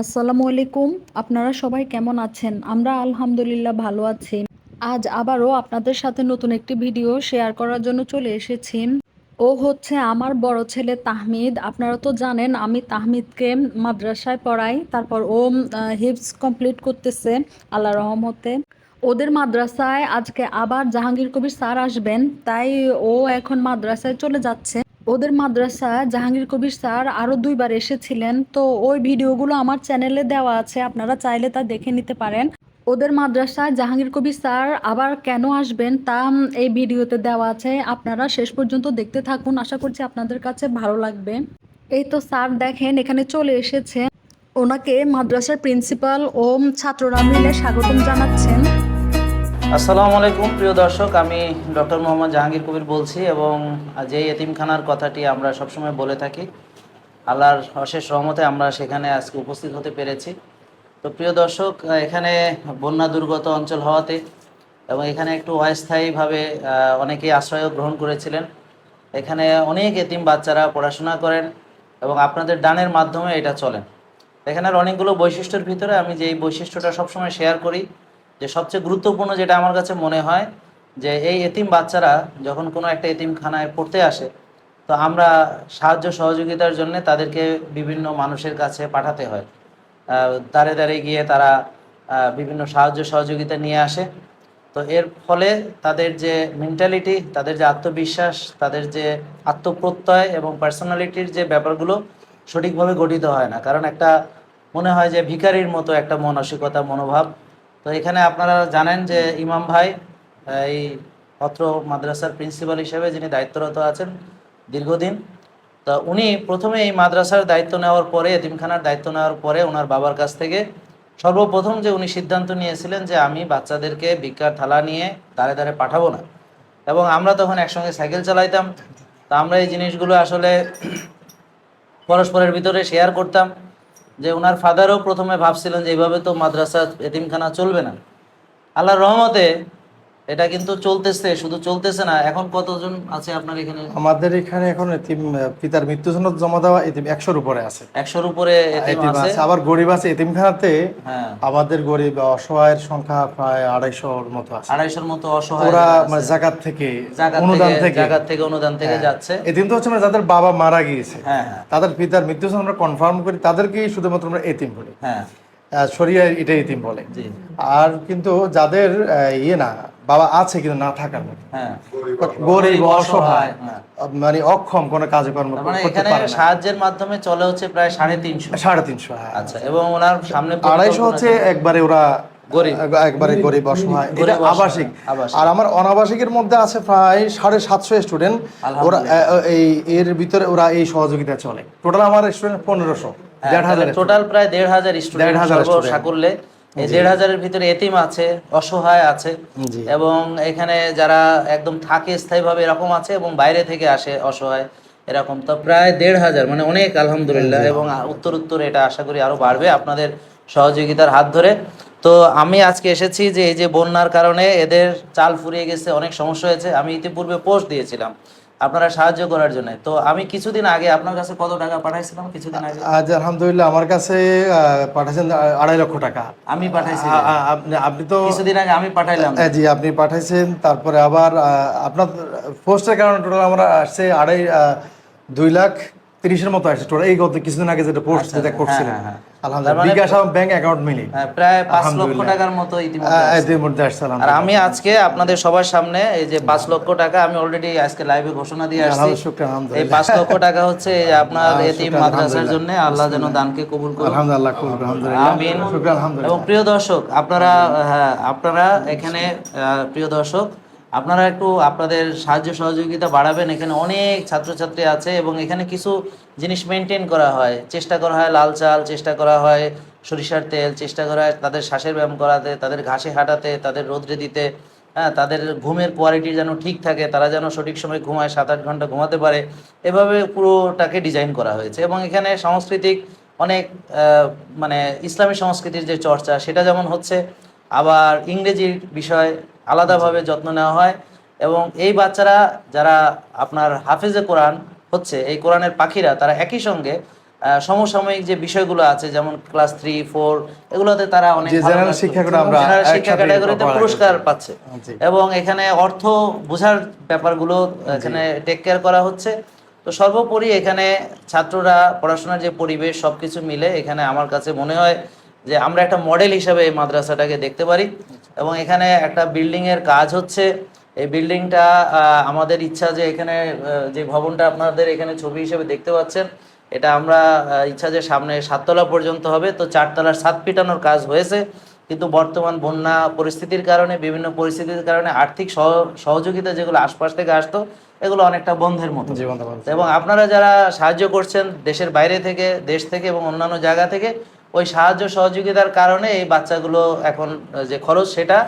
আসসালামু আলাইকুম। আপনারা সবাই কেমন আছেন? আমরা আলহামদুলিল্লাহ ভালো আছি। আজ আবারও আপনাদের সাথে নতুন একটি ভিডিও শেয়ার করার জন্য চলে এসেছি। ও হচ্ছে আমার বড় ছেলে তাহমিদ। আপনারা তো জানেন, আমি তাহমিদকে মাদ্রাসায় পড়াই। তারপর ও হিপস কমপ্লিট করতেছে আল্লাহ রহমতে। ওদের মাদ্রাসায় আজকে আবার জাহাঙ্গীর কবির স্যার আসবেন। তাই ও এখন মাদ্রাসায় চলে যাচ্ছে। ওদের মাদ্রাসা জাহাঙ্গীর কবির স্যার আরও দুইবার এসেছিলেন, তো ওই ভিডিওগুলো আমার চ্যানেলে দেওয়া আছে, আপনারা চাইলে তা দেখে নিতে পারেন। ওদের মাদ্রাসায় জাহাঙ্গীর কবির স্যার আবার কেন আসবেন তা এই ভিডিওতে দেওয়া আছে, আপনারা শেষ পর্যন্ত দেখতে থাকুন, আশা করছি আপনাদের কাছে ভালো লাগবে। এই তো স্যার দেখেন, এখানে চলে এসেছে। ওনাকে মাদ্রাসার প্রিন্সিপাল ও ছাত্ররা মিলে স্বাগতম জানাচ্ছেন। আসসালামু আলাইকুম, প্রিয় দর্শক। আমি ডক্টর মোহাম্মদ জাহাঙ্গীর কবির বলছি এবং যে এতিমখানার কথাটি আমরা সবসময় বলে থাকি, আল্লাহর অশেষ রহমতে আমরা সেখানে আজকে উপস্থিত হতে পেরেছি। তো প্রিয় দর্শক, এখানে বন্যা দুর্গত অঞ্চল হওয়াতে এবং এখানে একটু অস্থায়ীভাবে অনেকেই আশ্রয় গ্রহণ করেছিলেন। এখানে অনেক এতিম বাচ্চারা পড়াশোনা করেন এবং আপনাদের দানের মাধ্যমে এটা চলেন এখানের অনেকগুলো বৈশিষ্ট্যের ভিতরে আমি যে এই বৈশিষ্ট্যটা সবসময় শেয়ার করি যে সবচেয়ে গুরুত্বপূর্ণ যেটা আমার কাছে মনে হয় যে এই এতিম বাচ্চারা যখন কোনো একটা এতিমখানায় পড়তে আসে, তো আমরা সাহায্য সহযোগিতার জন্য তাদেরকে বিভিন্ন মানুষের কাছে পাঠাতে হয়। দাঁড়ে দাঁড়ে গিয়ে তারা বিভিন্ন সাহায্য সহযোগিতা নিয়ে আসে। তো এর ফলে তাদের যে মেন্টালিটি তাদের যে আত্মবিশ্বাস, তাদের যে আত্মপ্রত্যয় এবং পার্সোনালিটির যে ব্যাপারগুলো সঠিকভাবে গঠিত হয় না। কারণ একটা মনে হয় যে ভিখারির মতো একটা মানসিকতা, মনোভাব তো এখানে আপনারা জানেন যে ইমাম ভাই, এই অত্র মাদ্রাসার প্রিন্সিপাল হিসেবে যিনি দায়িত্বরত আছেন দীর্ঘদিন, তা উনি প্রথমে এই মাদ্রাসার দায়িত্ব নেওয়ার পরে, এতিমখানার দায়িত্ব নেওয়ার পরে ওনার বাবার কাছ থেকে সর্বপ্রথম যে উনি সিদ্ধান্ত নিয়েছিলেন যে আমি বাচ্চাদেরকে ভিক্ষার থালা নিয়ে দাঁড়ে দাঁড়ে পাঠাবো না। এবং আমরা তখন একসঙ্গে সাইকেল চালাইতাম, তা আমরা এই জিনিসগুলো আসলে পরস্পরের ভিতরে শেয়ার করতাম। যে ওনার ফাদারও প্রথমে ভাবছিলেন যে এইভাবে তো মাদ্রাসা এতিমখানা চলবে না। আল্লাহর রহমতে এটা কিন্তু চলতেছে শুধু চলতেছে না এখন কতজন আছে আপনার এখানে? আমাদের এখানে এখন এতিম পিতার মৃত্যু জন্য জমা দেওয়া এতিম একশোর উপরে আছে। একশোর উপরে এতিম আছে? আবার গরিব আছে এতিমখানাতে হ্যাঁ। আমাদের গরিব অসহায়ের সংখ্যা প্রায় আড়াইশোর মতো আছে। আড়াইশোর মতো অসহায় ওরা মানে জাকাত থেকে অনুদান থেকে। জায়গা থেকে অনুদান থেকে হ্যাঁ। যাচ্ছে। এতিম তো হচ্ছে মানে যাদের বাবা মারা গিয়েছে হ্যাঁ তাদের পিতার মৃত্যু যখন আমরা কনফার্ম করি তাদেরকেই শুধুমাত্র আমরা এতিম বলি। হ্যাঁ। শরিয়া এটা ইতিম বলে। আর কিন্তু যাদের ইয়ে না বাবা আছে কিন্তু না থাকার মতো। হ্যাঁ। গরিব অসহায় হ্যাঁ। মানে অক্ষম কোনো কাজকর্ম মানে করতে পারে সাহায্যের মাধ্যমে চলে হচ্ছে প্রায় সাড়ে তিনশো। সাড়ে তিনশো হ্যাঁ। আচ্ছা এবং ওনার সামনে আড়াইশো হচ্ছে একবারে ওরা একবারে গরিব। অসহায়। এটা আবাসিক। আর আমার অনাবাসিকের মধ্যে আছে প্রায় সাড়ে সাতশো স্টুডেন্ট ওরা এই এর ভিতরে ওরা এই সহযোগিতা চলে। টোটাল আমার স্টুডেন্ট পনেরোশো। দেড় হাজার টোটাল প্রায় দেড় হাজার স্টুডেন্ট হাজার এই দেড় হাজারের ভিতরে এতিম আছে অসহায় আছে। এবং এখানে যারা একদম থাকে স্থায়ীভাবে এরকম আছে এবং বাইরে থেকে আসে অসহায় এরকম। তো প্রায় দেড় হাজার মানে অনেক আলহামদুলিল্লাহ। এবং উত্তর উত্তর এটা আশা করি আরও বাড়বে আপনাদের সহযোগিতার হাত ধরে। তো আমি আজকে এসেছি যে এই যে বন্যার কারণে এদের চাল ফুরিয়ে গেছে অনেক সমস্যা হয়েছে আমি ইতিপূর্বে পোস্ট দিয়েছিলাম আপনারা সাহায্য করার জন্য। তো আমি কিছুদিন আগে আপনার কাছে কত টাকা পাঠাইছিলাম কিছুদিন আগে? আজ আলহামদুলিল্লাহ আমার কাছে পাঠাইছেন আড়াই লক্ষ টাকা। আমি পাঠাইছি আপনি আপনি তো কিছুদিন আগে আমি পাঠাইলাম। হ্যাঁ, জি আপনি পাঠাইছেন তারপরে আবার আপনার পোস্টের কারণে টোটাল আমরা আসছে আড়াই দুই লাখ তিরিশের মতো আসছে। টোটাল এই গত কিছুদিন আগে যেটা পোস্ট যেটা করছিলেন। হ্যাঁ, হ্যাঁ। হ্যাঁ, প্রায় পাঁচ লক্ষ টাকার মতো ইতিমধ্যে আহ, আছে। এদের মধ্যে আসছে আর আমি আজকে আপনাদের সবার সামনে এই যে পাঁচ লক্ষ টাকা আমি অলরেডি আজকে লাইভে ঘোষণা দিয়ে আসছি। এই পাঁচ লক্ষ টাকা হচ্ছে আপনার এতিম মাদ্রাসার জন্য। আল্লাহ যেন দানকে কবুল করুন আলহামদুলিল্লাহ আমিন। এবং প্রিয় দর্শক আপনারা হ্যাঁ আপনারা এখানে প্রিয় দর্শক আপনারা একটু আপনাদের সাহায্য সহযোগিতা বাড়াবেন। এখানে অনেক ছাত্রছাত্রী আছে এবং এখানে কিছু জিনিস মেনটেন করা হয়। চেষ্টা করা হয় লাল চাল, চেষ্টা করা হয় সরিষার তেল, চেষ্টা করা হয় তাদের শ্বাসের ব্যায়াম করাতে, তাদের ঘাসে হাঁটাতে, তাদের রোদ্রে দিতে হ্যাঁ তাদের ঘুমের কোয়ালিটি যেন ঠিক থাকে, তারা যেন সঠিক সময় ঘুমায় সাত আট ঘণ্টা ঘুমাতে পারে। এভাবে পুরোটাকে ডিজাইন করা হয়েছে এবং এখানে সাংস্কৃতিক অনেক মানে ইসলামী সংস্কৃতির যে চর্চা, সেটা যেমন হচ্ছে, আবার ইংরেজির বিষয় আলাদাভাবে যত্ন নেওয়া হয় এবং এই বাচ্চারা যারা আপনার হাফেজে কোরআন হচ্ছে এই কোরআনের পাখিরা তারা একই সঙ্গে সমসাময়িক যে বিষয়গুলো আছে যেমন ক্লাস থ্রি ফোর এগুলোতে তারা অনেক শিক্ষা ক্যাটাগরিতে পুরস্কার পাচ্ছে। এবং এখানে অর্থ বোঝার ব্যাপারগুলো এখানে টেক কেয়ার করা হচ্ছে। তো সর্বোপরি এখানে ছাত্ররা পড়াশোনার যে পরিবেশ সবকিছু মিলে এখানে আমার কাছে মনে হয় যে আমরা একটা মডেল হিসাবে এই মাদ্রাসাটাকে দেখতে পারি। এবং এখানে একটা বিল্ডিং এর কাজ হচ্ছে। এই বিল্ডিংটা আমাদের ইচ্ছা যে এখানে যে ভবনটা আপনাদের এখানে ছবি হিসেবে দেখতে পাচ্ছেন এটা আমরা ইচ্ছা যে সামনে সাততলা পর্যন্ত হবে। তো চারতলার সাত পিটানোর কাজ হয়েছে। কিন্তু বর্তমান বন্যা পরিস্থিতির কারণে বিভিন্ন পরিস্থিতির কারণে আর্থিক সহ- সহযোগিতা যেগুলো আশপাশ থেকে আসতো এগুলো অনেকটা বন্ধের মতো। এবং আপনারা যারা সাহায্য করছেন দেশের বাইরে থেকে দেশ থেকে এবং অন্যান্য জায়গা থেকে ওই সাহায্য সহযোগিতার কারণে এই বাচ্চাগুলো এখন যে খরচ সেটা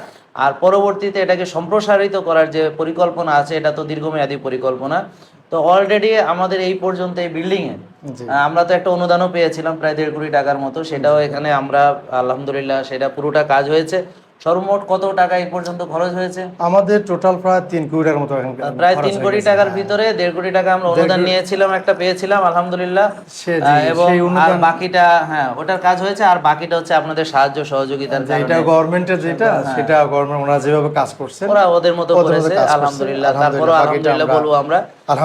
আর পরবর্তীতে এটাকে সম্প্রসারিত করার যে পরিকল্পনা আছে এটা তো দীর্ঘমেয়াদী পরিকল্পনা। তো অলরেডি আমাদের এই পর্যন্ত এই বিল্ডিংয়ে এ আমরা তো একটা অনুদানও পেয়েছিলাম প্রায় দেড় কোটি টাকার মতো সেটাও এখানে আমরা আলহামদুলিল্লাহ সেটা পুরোটা কাজ হয়েছে। সর্বমোট কত টাকা এই পর্যন্ত খরচ হয়েছে? আমাদের টোটাল প্রায় তিন কোটি টাকার মতো প্রায় তিন কোটি টাকার ভিতরে দেড় কোটি টাকা আমরা অনুদান নিয়েছিলাম একটা পেয়েছিলাম আলহামদুলিল্লাহ। এবং আর বাকিটা হ্যাঁ ওটার কাজ হয়েছে আর বাকিটা হচ্ছে আপনাদের সাহায্য সহযোগিতার যে এটা গভর্নমেন্টের যেটা সেটা গভর্নমেন্ট ওনারা যেভাবে কাজ করছে ওরা ওদের মতো করেছে আলহামদুলিল্লাহ। তারপরও আলহামদুলিল্লাহ, বলব আমরা।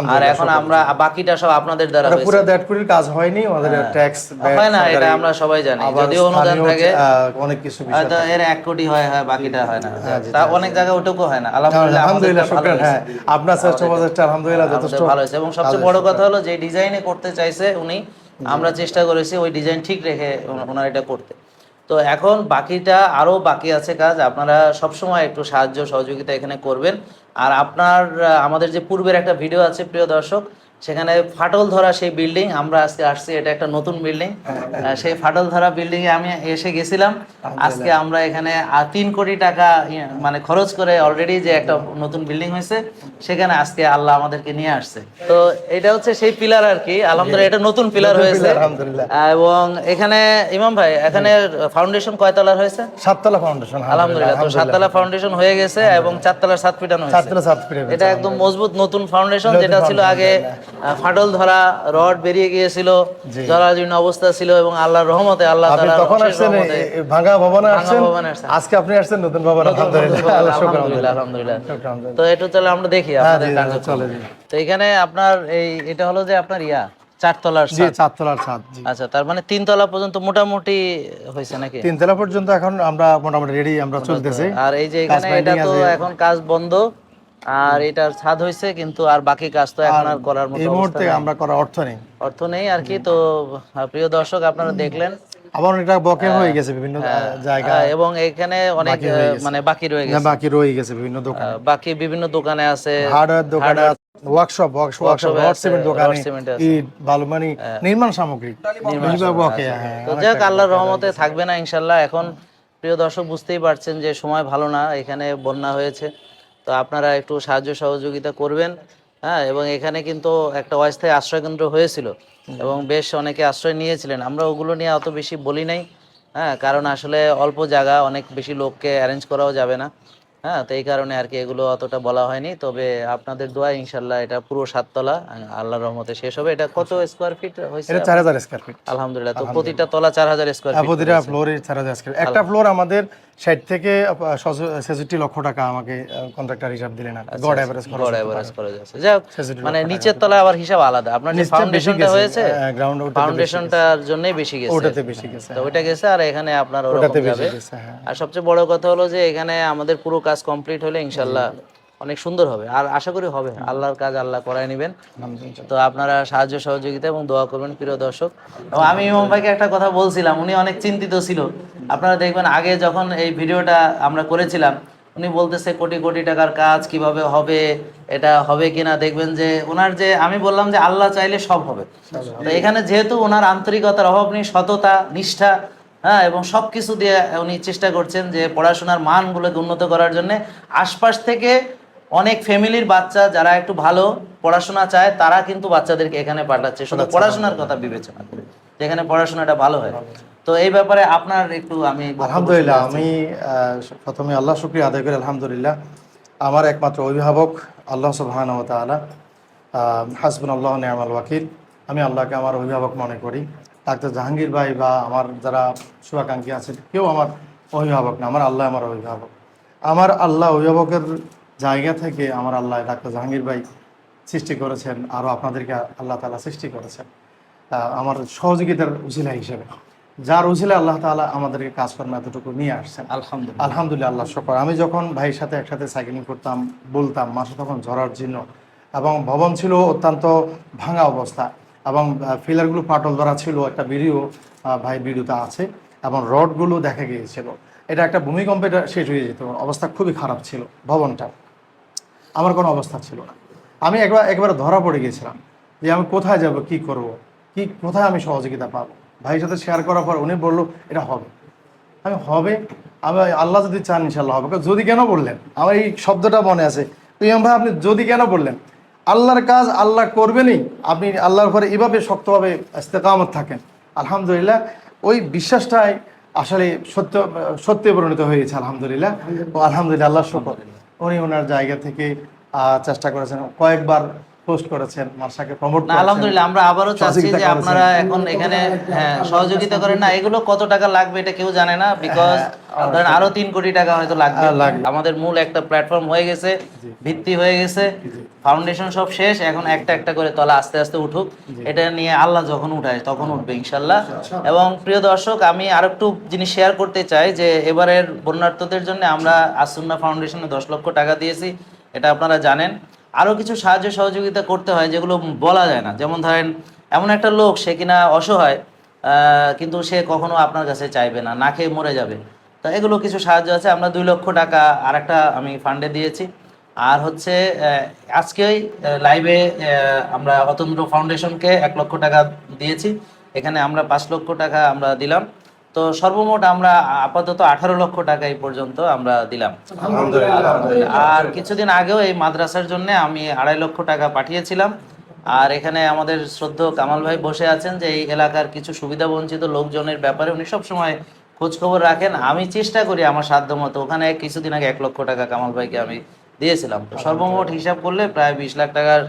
আর এখন আমরা বাকিটা সব আপনাদের দ্বারা হয়েছে পুরো দেড় কোটির কাজ হয়নি আমাদের ট্যাক্স হয় না এটা আমরা সবাই জানি। যদিও অনুদান থাকে অনেক কিছু বিষয় হয়তো এর এক কোটি হয় হয় বাকিটা হয় না। হ্যাঁ, তা অনেক জায়গায় ওটুকু হয় না। আলহামদুলিল্লাহ আলহামদুলিল্লাহ শুকরান হ্যাঁ আপনার আলহামদুলিল্লাহ যথেষ্ট ভালো হয়েছে। এবং সবচেয়ে বড় কথা হলো যে ডিজাইনে করতে চাইছে উনি আমরা চেষ্টা করেছি ওই ডিজাইন ঠিক রেখে ওনা- ওনার এটা করতে। তো এখন বাকিটা আরও বাকি আছে কাজ। আপনারা সবসময় একটু সাহায্য সহযোগিতা এখানে করবেন। আর আপনার আমাদের যে পূর্বের একটা ভিডিও আছে, প্রিয় দর্শক সেখানে ফাটল ধরা সেই বিল্ডিং আমরা আজকে আসছি এটা একটা নতুন বিল্ডিং সেই ফাটল ধরা বিল্ডিং এ আমি এসে গেছিলাম। আজকে আমরা এখানে তিন কোটি টাকা ইয়ে, মানে খরচ করে অলরেডি যে একটা নতুন বিল্ডিং হয়েছে সেখানে আজকে আল্লাহ আমাদেরকে নিয়ে আসছে। তো এটা হচ্ছে সেই পিলার আর কি। আলহামদুলিল্লাহ এটা নতুন পিলার হয়েছে। এবং এখানে ইমাম ভাই এখানে ফাউন্ডেশন কয়তলার হয়েছে? সাততলা ফাউন্ডেশন আলহামদুলিল্লাহ তো সাততলা ফাউন্ডেশন হয়ে গেছে এবং চারতলার সাত পিটানো হয়েছে। এটা একদম মজবুত নতুন ফাউন্ডেশন যেটা ছিল আগে ফাটল ধরা রড বেরিয়ে গিয়েছিল। জরাজীর্ণ অবস্থা ছিল এবং আল্লাহর রহমতে আল্লাহ তাআলার তখন আসছেন ভাঙা ভবনে আসছেন? আজকে আপনি আসছেন নতুন ভবন আলহামদুলিল্লাহ। তো এটা চলে আমরা দেখি হ্যাঁ, আপনাদের তো এখানে আপনার এই এটা হলো যে আপনার ইয়া চারতলার জি। চারতলার ছাদ আচ্ছা তার মানে তিনতলা পর্যন্ত মোটামুটি হয়েছে নাকি? তিনতলা পর্যন্ত এখন আমরা মোটামুটি রেডি আমরা চলতেছি। আর এই যে এখানে এটা তো এখন কাজ বন্ধ। আর এটার ছাদ হয়েছে কিন্তু আর বাকি কাজ তো এখন আর করার মতো এই মুহূর্তে আমরা করার অর্থ নেই। অর্থ নেই আর কি তো প্রিয় দর্শক আপনারা দেখলেন। আবার অনেকটা বকে হয়ে গেছে বিভিন্ন জায়গা। এবং এখানে অনেক হয়ে। মানে বাকি রয়ে গেছে। বাকি রয়ে গেছে বিভিন্ন দোকান। বাকি বিভিন্ন দোকানে আছে। হার্ডওয়্যার দোকানে ওয়ার্কশপ ওয়ার্কশপ রড সিমেন্ট দোকানে cement আছে। ইট বালু মানে নির্মাণ সামগ্রী। হ্যাঁ তো যাক আল্লাহর রহমতে থাকবে না ইনশাল্লাহ। এখন প্রিয় দর্শক বুঝতেই পারছেন যে সময় ভালো না এখানে বন্যা হয়েছে। তো আপনারা একটু সাহায্য সহযোগিতা করবেন হ্যাঁ এবং এখানে কিন্তু একটা অস্থায়ী আশ্রয় কেন্দ্র হয়েছিল এবং বেশ অনেকে আশ্রয় নিয়েছিলেন। আমরা ওগুলো নিয়ে অত বেশি বলি নাই হ্যাঁ কারণ আসলে অল্প জায়গা অনেক বেশি লোককে অ্যারেঞ্জ করাও যাবে না হ্যাঁ তো এই কারণে আর কি এগুলো অতটা বলা হয়নি। তবে আপনাদের দোয়া ইনশাল্লাহ এটা পুরো সাততলা আল্লাহর রহমতে শেষ হবে। এটা কত স্কোয়ার ফিট হয়েছে? এটা চার হাজার স্কোয়ার ফিট আলহামদুলিল্লাহ তো প্রতিটা তলা চার হাজার স্কোয়ার ফিট প্রতিটা ফ্লোরে চার হাজার স্কোয়ার একটা ফ্লোর আমাদের ষাট থেকে ছেষট্টি লক্ষ টাকা আমাকে কন্ট্রাক্টর হিসাব দিলেন গড অ্যাভারেজ খরচ গড় এভারেজ করে যাচ্ছে যাই মানে নিচের তলায় আবার হিসাব আলাদা। আপনার যে ফাউন্ডেশনটা হয়েছে গ্রাউন্ড ফাউন্ডেশনটার জন্যই বেশি গেছে। ওটাতে বেশি গেছে তো ওটা গেছে আর এখানে আপনার ওরকম ওটাতে বেশি যাবে। গেছে হ্যাঁ। আর সবচেয়ে বড় কথা হলো যে এখানে আমাদের পুরো কাজ কমপ্লিট হলে ইনশাল্লাহ অনেক সুন্দর হবে। আর আশা করি হবে। আল্লাহর কাজ আল্লাহ করায় নেবেন। তো আপনারা সাহায্য সহযোগিতা এবং দোয়া করবেন প্রিয় দর্শক। এবং আমি ইমাম ভাইকে একটা কথা বলছিলাম উনি অনেক চিন্তিত ছিল। আপনারা দেখবেন আগে যখন এই ভিডিওটা আমরা করেছিলাম উনি বলতেছে কোটি কোটি টাকার কাজ কীভাবে হবে? এটা হবে কিনা? দেখবেন যে ওনার যে আমি বললাম যে আল্লাহ চাইলে সব হবে। তো এখানে যেহেতু ওনার আন্তরিকতার অভাব নেই সততা নিষ্ঠা হ্যাঁ এবং সব কিছু দিয়ে উনি চেষ্টা করছেন যে পড়াশোনার মানগুলোকে উন্নত করার জন্য আশপাশ থেকে অনেক ফ্যামিলির বাচ্চা যারা একটু ভালো পড়াশোনা চায় তারা কিন্তু বাচ্চাদেরকে এখানে পাঠাচ্ছে। শুধু পড়াশোনার কথা বিবেচনা করে। যেখানে পড়াশোনাটা ভালো হয়। তো এই ব্যাপারে আপনার একটু আমি আলহামদুলিল্লাহ আমি প্রথমে আল্লাহ শুক্রিয়া আদায় করি আলহামদুলিল্লাহ। আমার একমাত্র অভিভাবক আল্লাহ সুবহান তালা হাসবুন আল্লাহ নিয়ামাল ওয়াকিল। আমি আল্লাহকে আমার অভিভাবক মনে করি। ডাক্তার জাহাঙ্গীর ভাই বা আমার যারা শুভাকাঙ্ক্ষী আছেন কেউ আমার অভিভাবক না আমার আল্লাহ আমার অভিভাবক। আমার আল্লাহ অভিভাবকের জায়গা থেকে আমার আল্লাহ ডাক্তার জাহাঙ্গীর ভাই সৃষ্টি করেছেন আরও আপনাদেরকে আল্লাহ তালা সৃষ্টি করেছেন। আমার সহযোগিতার উচিলা হিসেবে। যার উচিলে আল্লাহ তাআলা আমাদেরকে কাজকর্ম এতটুকু নিয়ে আসছেন। আলহামদুলিল্লাহ। আলহামদুলিল্লাহ আল্লাহ শকর। আমি যখন ভাইয়ের সাথে একসাথে সাইকেলিং করতাম বলতাম মাসে তখন ঝরার জন্য এবং ভবন ছিল অত্যন্ত ভাঙা অবস্থা এবং ফিলারগুলো পাটল ধরা ছিল। একটা ভিডিও ভাই ভিডিওতে আছে এবং রডগুলো দেখা গিয়েছিল। এটা একটা ভূমিকম্পে শেষ হয়ে যেত। অবস্থা খুবই খারাপ ছিল ভবনটা। আমার কোনো অবস্থা ছিল না। আমি একবার একবার ধরা পড়ে গেছিলাম যে আমি কোথায় যাব, কি করব, কি, কোথায় আমি সহযোগিতা পাবো? ভাইয়ের সাথে শেয়ার করার পর উনি বলল, এটা হবে। আমি হবে? আমি, আল্লাহ যদি চান ইনশাল্লাহ হবে। যদি কেন বললেন? আমার এই শব্দটা মনে আছে। তো ইমাম ভাই, আপনি যদি কেন বললেন? আল্লাহর কাজ আল্লাহ করবেনই আপনি আল্লাহর ঘরে এভাবে শক্তভাবে ইস্তেকামত থাকেন। আলহামদুলিল্লাহ, ওই বিশ্বাসটাই আসলে সত্য, সত্যে পরিণত হয়েছে, আলহামদুলিল্লাহ। ও আলহামদুলিল্লাহ আল্লাহ শকর। উনি ওনার জায়গা থেকে চেষ্টা করেছেন কয়েকবার পোস্ট করেছেন মার্শাকে প্রমোট না আলহামদুলিল্লাহ আমরা আবারও চাচ্ছি যে আপনারা এখন এখানে হ্যাঁ সহযোগিতা করেন না এগুলো কত টাকা লাগবে এটা কেউ জানে না বিকজ ধরেন আরও তিন কোটি টাকা হয়তো হ্যাঁ, লাগবে। আমাদের মূল একটা প্ল্যাটফর্ম হয়ে গেছে ভিত্তি হয়ে গেছে ফাউন্ডেশন সব শেষ এখন একটা একটা করে তলা আস্তে আস্তে উঠুক। এটা নিয়ে আল্লাহ যখন উঠায় তখন উঠবে ইনশাল্লাহ। এবং প্রিয় দর্শক আমি আর একটু জিনিস শেয়ার করতে চাই যে এবারের বন্যার্থদের জন্য আমরা আসুন্না ফাউন্ডেশনে দশ লক্ষ টাকা দিয়েছি এটা আপনারা জানেন। আরও কিছু সাহায্য সহযোগিতা করতে হয় যেগুলো বলা যায় না। যেমন ধরেন, এমন একটা লোক, সে কিনা অসহায় কিন্তু সে কখনো আপনার কাছে চাইবে না না খেয়ে মরে যাবে। তো এগুলো কিছু সাহায্য আছে। আমরা দুই লক্ষ টাকা আর একটা আমি ফান্ডে দিয়েছি। আর হচ্ছে আজকেই লাইভে আমরা অতন্দ্র ফাউন্ডেশনকে এক লক্ষ টাকা দিয়েছি। এখানে আমরা পাঁচ লক্ষ টাকা আমরা দিলাম। তো সর্বমোট আমরা আপাতত আঠারো লক্ষ টাকা এই পর্যন্ত আমরা দিলাম। আর কিছুদিন আগেও এই মাদ্রাসার জন্য আমি আড়াই লক্ষ টাকা পাঠিয়েছিলাম। আর এখানে আমাদের শ্রদ্ধ কামাল ভাই বসে আছেন যে এই এলাকার কিছু সুবিধা বঞ্চিত লোকজনের ব্যাপারে উনি সবসময় খোঁজ খবর রাখেন। আমি চেষ্টা করি আমার সাধ্য মতো। ওখানে কিছুদিন আগে এক লক্ষ টাকা কামাল ভাইকে আমি দিয়েছিলাম। তো সর্বমোট হিসাব করলে প্রায় বিশ লাখ টাকার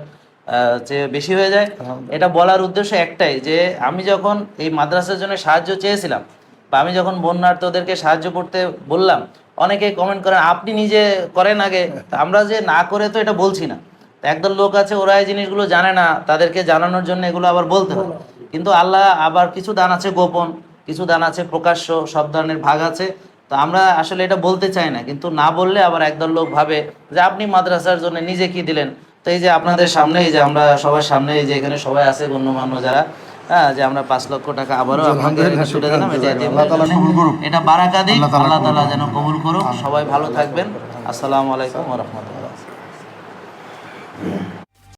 চেয়ে বেশি হয়ে যায়। এটা বলার উদ্দেশ্য একটাই যে আমি যখন এই মাদ্রাসার জন্য সাহায্য চেয়েছিলাম বা আমি যখন বন্যার্থদেরকে সাহায্য করতে বললাম অনেকেই কমেন্ট করেন, আপনি নিজে করেন আগে। আমরা যে না করে তো এটা বলছি না। একদল লোক আছে, ওরা এই জিনিসগুলো জানে না, তাদেরকে জানানোর জন্য এগুলো আবার বলতে হয়। কিন্তু আল্লাহ আবার কিছু দান আছে গোপন, কিছু দান আছে প্রকাশ্য, সব ধরনের ভাগ আছে। তো আমরা আসলে এটা বলতে চাই না, কিন্তু না বললে আবার একদল লোক ভাবে যে, আপনি মাদ্রাসার জন্য নিজে কি দিলেন? তো এই যে আপনাদের সামনে, এই যে আমরা সবার সামনে, এই যে এখানে সবাই আছে, গণ্যমান্য যারা হ্যাঁ যে আমরা পাঁচ লক্ষ টাকা আবারও ছুটে দিলাম এটা বারাকা দিই আল্লাহ কবুল যেন কবুল করুক। সবাই ভালো থাকবেন। আসসালামু আলাইকুম রাহমাতুল্লাহ।